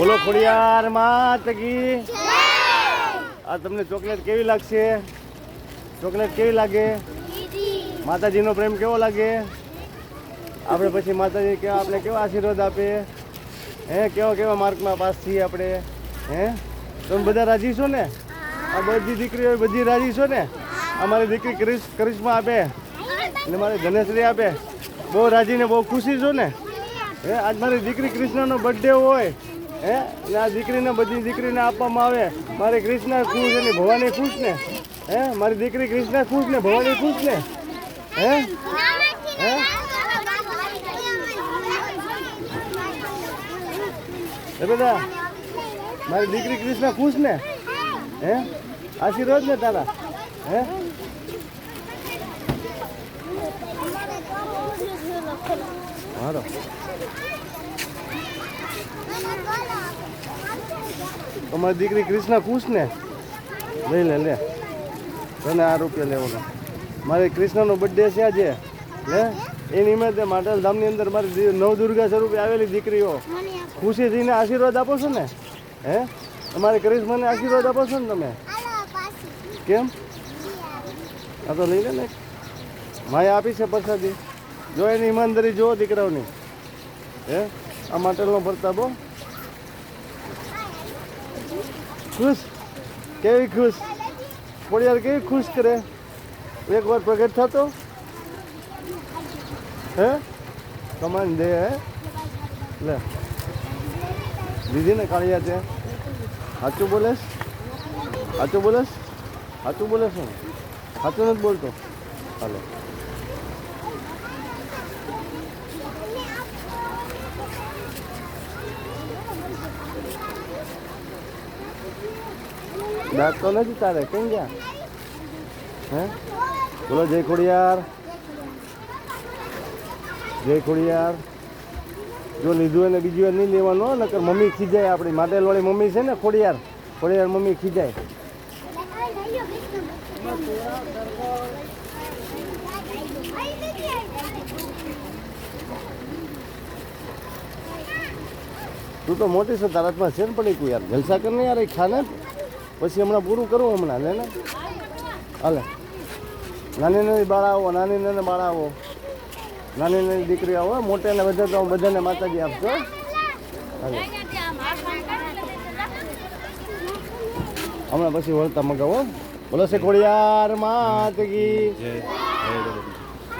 બોલો ખોડિયાર માત આ તમને ચોકલેટ કેવી લાગશે? ચોકલેટ કેવી લાગે? માતાજીનો પ્રેમ કેવો લાગે? આપણે પછી માતાજી કેવા આપણે કેવા આશીર્વાદ આપે? હે, કેવા કેવા માર્કમાં પાસ થઈએ આપણે? હે? તમે બધા રાજી છો ને? આ બધી દીકરીઓ બધી રાજી છો ને? અમારી દીકરી ક્રિશ કરિશ્મા આપે. એટલે મારે ધનેશ્રી આપે. બહુ રાજીને બહુ ખુશી છો ને? હે, આજ મારી દીકરી કૃષ્ણનો બર્થડે હોય. હે? અને આ દીકરીને બધી દીકરીને આપવામાં આવે. મારી કૃષ્ણ ખુશ અને ભવાની ખુશ ને. હે? મારી દીકરી કૃષ્ણ ખુશ ને, ભવાની ખુશ ને. હે? હે? એ બધા, મારી દીકરી કૃષ્ણ ખુશ ને. હે? આશીર્વાદ ને તારા. હે? હારો તમારી દીકરી ક્રિષ્ના ખુશ ને લઈ લે લે. તને આ રૂપિયા લેવાનો મારે કૃષ્ણનો બર્થડે છે આજે. હે? એ નિમિત્તે માટેલ ધામની અંદર મારી નવદુર્ગા સ્વરૂપે આવેલી દીકરીઓ. ખુશી થઈને આશીર્વાદ આપો છો ને? હે? તમારે કરિશ્માને આશીર્વાદ આપો છો ને તમે? કેમ? આ તો લઈ લે ને માએ આપી છે પ્રસાદી. જો એની ઈમાનદારી જુઓ દીકરાઓની. હે? આ માટેલનો પ્રતાપો ખુશ? કેવી ખુશ? પોળિયાર કેવી ખુશ કરે? એક વાર પ્રગટ થતો? હે? કમાન દે, હે? લે. દીદી ને કાળિયા છે. સાચું બોલેશ? સાચું બોલેશ? સાચું બોલેશ છે સાચું નથી બોલતો? હાલો. દાંત તો નથી તારે, કેમ ગયા? હે? બોલો, જય ખોડિયાર. જય ખોડિયાર. જો લીધું એને બીજી વાર નહીં લેવાનું નકર મમ્મી ખીજાય આપણી. માટેલવાળી મમ્મી છે ને ખોડિયાર ખોડિયાર મમ્મી ખીજાય. તું તો મોટી છે તારાતમાં છે ને પડી એક યાર. જલસા કર ને યાર, એ ખાને. પછી હમણાં પૂરું કરું હમણાં, લે ને. હાલે. નાની નાની બાળા આવો, નાની નાની બાળા આવો. નાની નાની દીકરી આવો, મોટે ને બધા તો બધાને માતાજી આપશો હાલે. હમણાં પછી વળતા મગાવો. બોલો છે ખોડિયાર માત કી જય